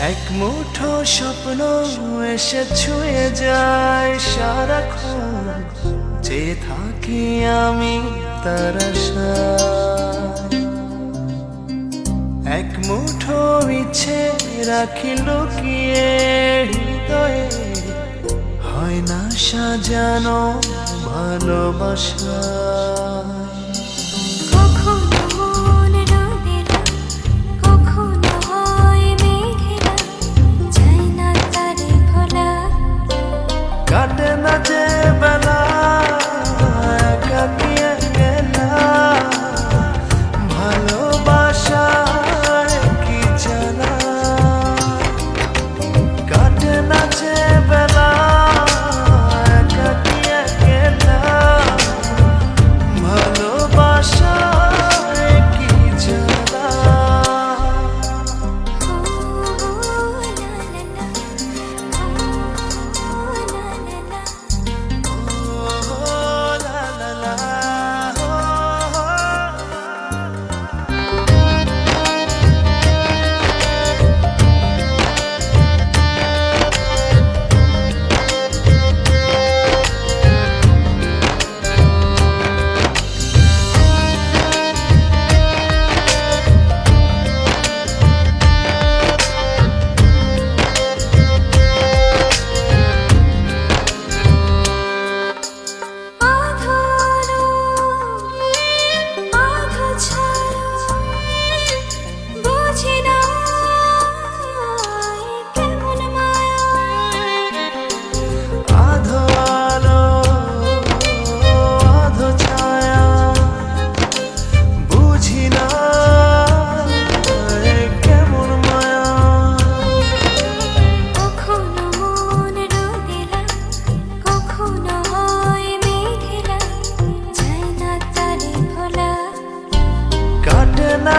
এক মুঠো স্বপ্ন এসে ছুঁয়ে যায় সারাক্ষণ। যে থাকি আমি তার এক মুঠো ইচ্ছে রাখি লুকিয়ে হৃদয়ে। হয় না সাজানো ভালোবাসা।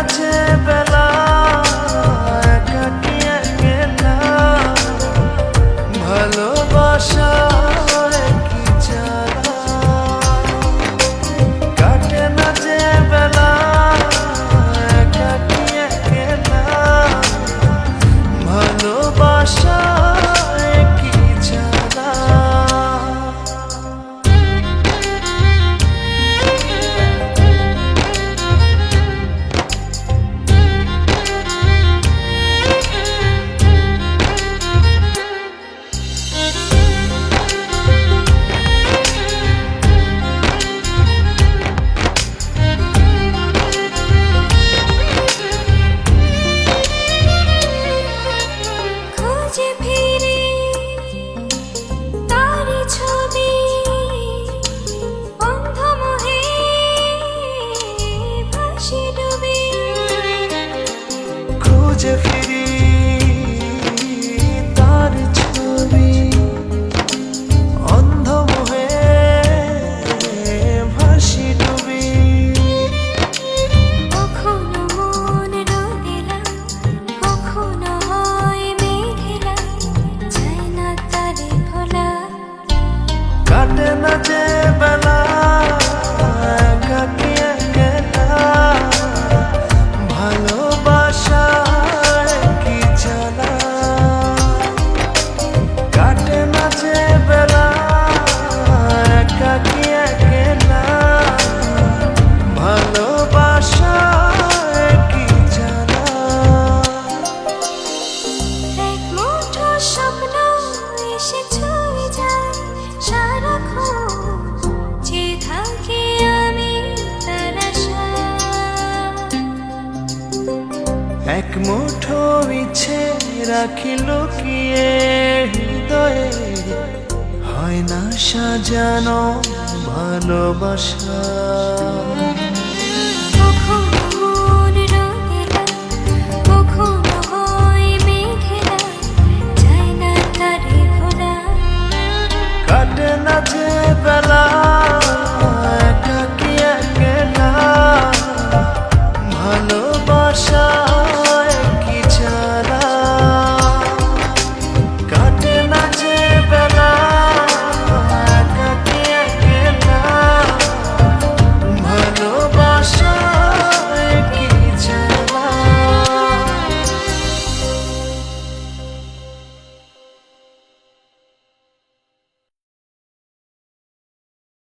গেছে বেলা একাকি একলা? ভালোবাসা এক মুঠো ইচ্ছে রাখিল কিয়ে হৃদয়ে? হয় না সাজানো ভালোবাসা।